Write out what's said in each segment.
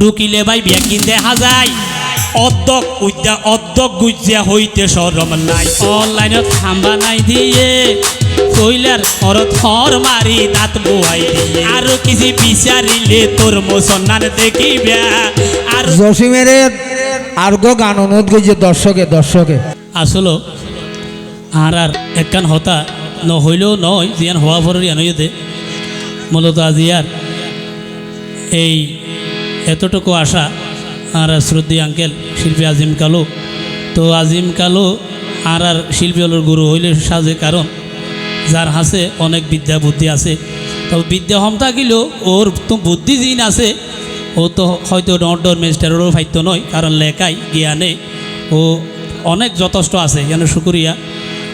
ঢুকিলে ভাই ব্যাগিন দেখা যায়। অদ্যক উদ্যা অদ্যক গুজ্জা হইতে সরম নাই। অনলাইনত থাম্বা নাই দিয়ে কইলার হরত হর মারি দাঁত বোয়াই দিয়ে। আরও কিছু বিচারিলে তোর মুসলমান দেখিবা। আর জসিমের আর্গ গান অনুরোধ করছে দর্শকে দর্শকে। আসলো আর আর একখান হতা ন হইলেও নয় জিয়ান হওয়া ভরের আনইতে মূলত আজি আর এই এতটুকু আশা আর শ্রদ্ধি আঙ্কেল শিল্পী আজিম কালো। তো আজিম কালো আর আর শিল্পী হলোর গুরু হইলে সাজে কারণ যার হাসে অনেক বিদ্যা বুদ্ধি আছে। তবে বিদ্যা হম থাকিলেও ওর তো বুদ্ধি যিন আছে। ও তো হয়তো ডর মেস্টারেরও ফাইত্য নয়, কারণ লেখাই জ্ঞানে ও অনেক যথেষ্ট আছে যেন শুকুরিয়া।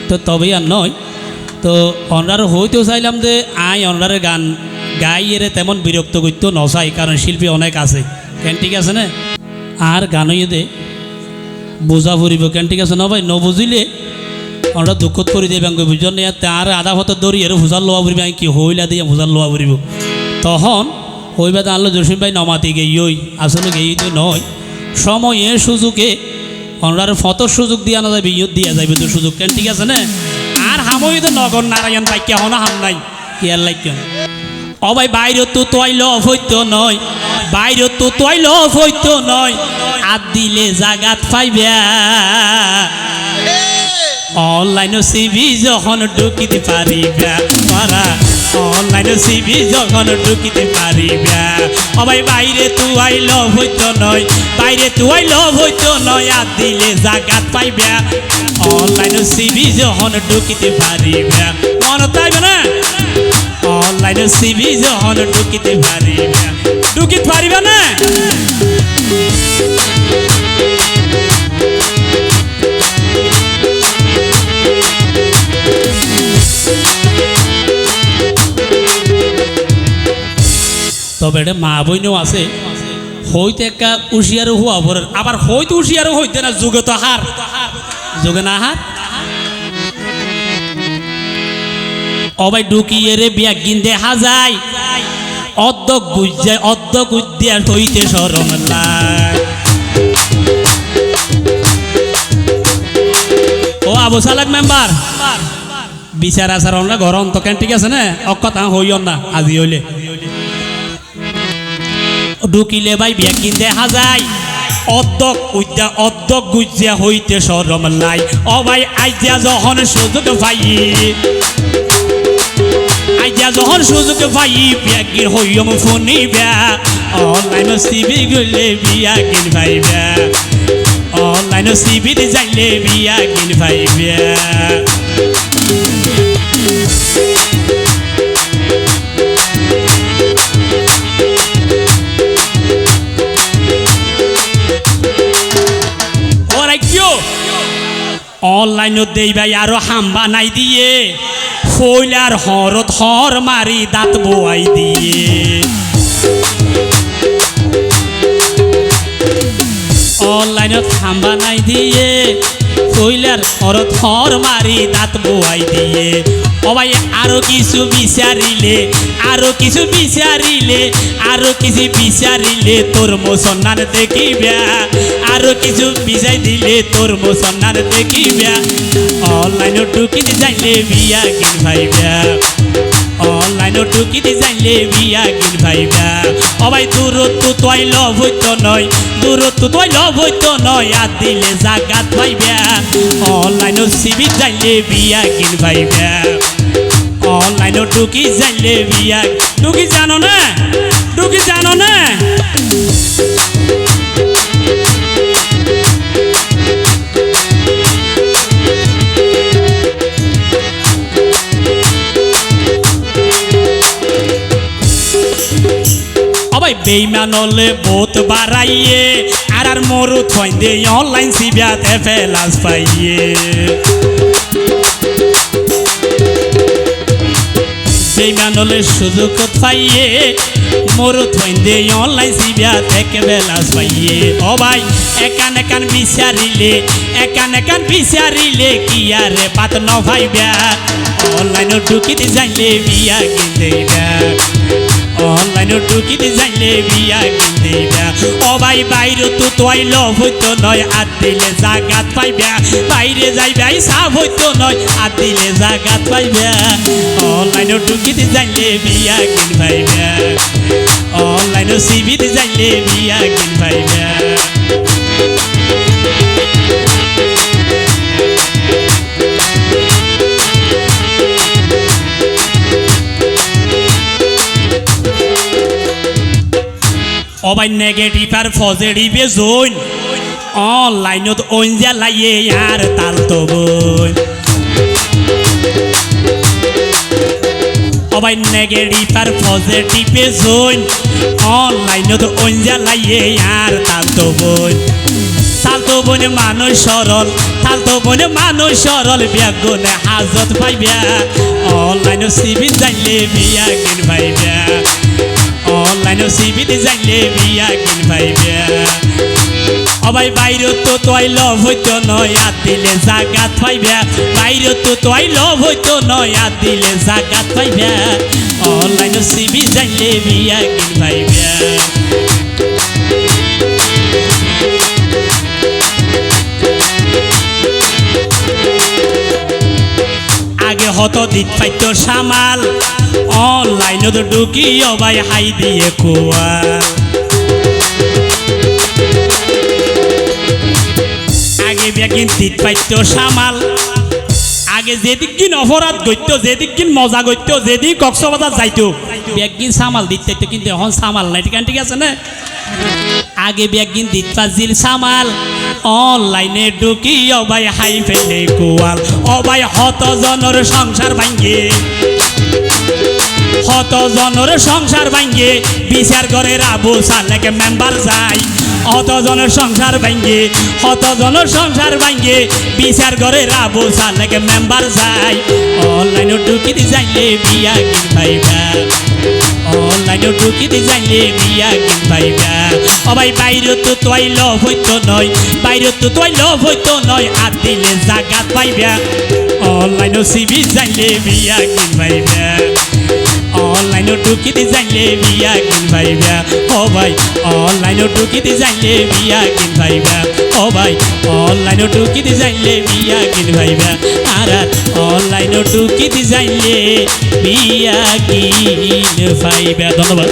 তো তবেই আর নয়। তো অনার হইতেও চাইলাম যে আই অনারের গান গাই এরে তেমন বিরক্ত করতে নচাই কারণ শিল্পী অনেক আছে। কেন ঠিক আছে না? আর গানই দে বোঝা ফুরিব কেন ঠিক আছে ন ভাই? ন বুঝিলে আমরা দুঃখত করে দিয়ে ব্যাংক বুঝন তার আধা হতে দৌড়ি এর ভুজার লোয়া ফুরিব আমি কি হইলা দিয়ে ভুজার লোয়া ফুরিব তখন হইবা আনলো জসিম ভাই নমাতি গেই ওই। আসলে গেই তো নয়। সময়ে সুযোগে অনার ফটো সুযোগ দিয়া না যাবে ইয়ত দিয়া যাবে তো সুযোগ। কেন ঠিক আছে না? আর হামই তো নগর নারায়ণ ভাই কে হনা হাম নাই। কি আর লাইকেন ভাই বাইরে তো লভ হইতো নয়। বাইরে তো লভ হইতো নয়। আর দিলে জাগাত পাইবা। অনলাইন সিবি যখন ঢুকিতে পারিবা তারা অনলাইন সিবি যখন ঢুকিতে পারিবা। ভাই বাইরে তুই লভ হইতো নয়। বাইরে তুই লভ হইতো নয় আর দিলে জাগাত পাইবা। অনলাইন সিবি যখন ঢুকিতে পারিবা। মনে তাইবে না? সিবি তবে মা বইনেও আছে, হইতে একটা উশিয়ারও হওয়া পরে আবার হইতে উশিয়ারও হইতে না, যুগে তো হার। যুগে না হার? অবাই ঢুকিয়ে রে বিয়া গিন দেখা যায় অদ্দ গুজ্জায় অদ্দ গুজ্জিয়া হইতে সরম লাগ ও আবু সালাক মেম্বার, বিচার আচার না ঘর অন্ত কেন ঠিক আছে না? অকথা হইও না, আজি হইলে। ঢুকিলে ভাই বিয়া কিন দেখা যায় অদ্যক উদ্যা অদ্যক গুজ্জিয়া হইতে সরম ও ভাই আইজা যখন সুযোগ পাই যখন সুযোগ পাই বিয়াগির হইম ফোনি বিয়া অনলাইন সিবি গলে বিয়া কিন ভাইবা। অনলাইন সিবি যাইলে বিয়া কিন ভাইবা। ওরাই কিয়? অনলাইনত দেই ভাই আরও হাম্বা নাই দিয়ে। ফইলার হরত হর মারি দাঁত বোয়াই দিয়ে। অনলাইনত থাম্বা নাই দিয়ে, কইলার হরত হর মারি দাঁত বোয়াই দিয়ে। অবাই আরও কিছু বিচারিলে, আরও কিছু বিচারিলে, আরও কিছু বিচারিলে তোর মুসলমান দেখিবা। আরও কিছু বিচাই দিলে তোর মুসলমান দেখিবা। অনলাইন ঢুকিতে যাইলে বিয়া কিন ভাইবা। অনলাইন ঢুকিতে যাইলে বিয়া কিন ভাইবা। অবাই দূরত্ব তোই লভ হইতো নয়, দূরত্ব তোই লভ হইতো নয়, আর দিলে জাগাত পাইবা। অনলাইন সিবি যাইলে বিয়া কিন ভাইবা অনলাইন ঢুকি যাইলে বিয়া ঢুকি জানো না? ঢুকি জানো না? বেইমান হলে বাড়াইয়ে আর আর মরু থইন দে, অনলাইন সিবিয়াতে ফেলাস পাইয়ে। বেইমান হলে সুযোগ পাইয়ে, মরু থইন দে, অনলাইন সিবিয়া থেকে বেলাস পাইয়ে। ও ভাই, একান একান বিচারিলে, একান একান বিচারিলে কি আরে পাত ন ভাইবা অনলাইন ঢুকিতে জানলে বিয়া কিনতে অনলাইনে ঢুকিতে যাইলে বিয়া বিয়া ও ভাই, বাইরে তো তোয়াই লভ হইতো নয়, আর দিলে জাগাত পাইবা। বাইরে যাইবাই সাফ হইতো নয়, আর দিলে জাগাত পাইবা। অনলাইনে ঢুকিতে যাইলে বিয়া কিন পাইবা। অনলাইনে সিবিতে যাইলে বিয়া কিন পাইবা। অবাই নেগেটিভ আর পজিটিভে জইন। অনলাইনত অঞ্জা লাইয়ে আর তাল তো বই অবাই নেগেটিভ আর পজিটিভে জইন। অনলাইনত অঞ্জা লাইয়ে আর তাল তো বই তালতো বনে মানুষ সরল তালতো বনে মানুষ সরল ব্যাগুনে হাজত পাইবা অনলাইন সিবিন যাইলে বিয়া কিন পাইবা অনলাইন সিবিতে যাইলে বিয়া কিন পাইবা অবাই, বাইরে তো তোয়াই লভ হইতো নয় আর দিলে জাগাত পাইবা বাইরে তো তোয়াই লভ হইতো নয় আর দিলে জাগাত পাইবা অনলাইন সিবি যাইলে বিয়া কিন পাইবা আগে হত দিত পাইতো সামাল অনলাইনত ঢুকি অবাই হাই দিয়ে কোয়া। আগে বেগিন দিত পাইতো সামাল, আগে যেদিক কিন অপরাধ গইতো যেদিক কিন মজা গইতো যেদিক কক্সবাজার যাইতো, বেগিন সামাল দিত কিন্তু এখন সামাল নাই, ঠিক আছে না? আগে বেগিন দিত পাজিল সামাল, অনলাইনে ঢুকি অবাই হাই ফেলে কোয়াল অবাই হত জনের সংসার ভাঙ্গে। হত জনের সংসার ভাঙ্গে, বিচার করে আবু সালেকে মেম্বার যায়। হত জনের সংসার ভাঙ্গে হত জনের সংসার ভাঙ্গে, বিচার করে আবু সালেকে মেম্বার যায়। অনলাইনে ঢুকি দি যাইলে বিয়া কিন পাইবা। অনলাইনে ঢুকি দি যাইলে বিয়া কিন পাইবা। অবাই বাইরে তো তোয়াই লভ হইতো নয়, বাইরে তো তোয়াই লভ হইতো নয় আর দিলে জাগাত পাইবা। অনলাইনে সিবি যাইলে বিয়া কিন পাইবা। অনলাইনে ঢুকিতে যাইলে বিয়া কিন ভাইবা ও ভাই অনলাইনে ঢুকিতে যাইলে বিয়া কিন ভাইবা ও ভাই অনলাইনে ঢুকিতে যাইলে বিয়া কিন ভাইবা আর অনলাইনে ঢুকিতে যাইলে বিয়া কিন ভাইবা ধন্যবাদ।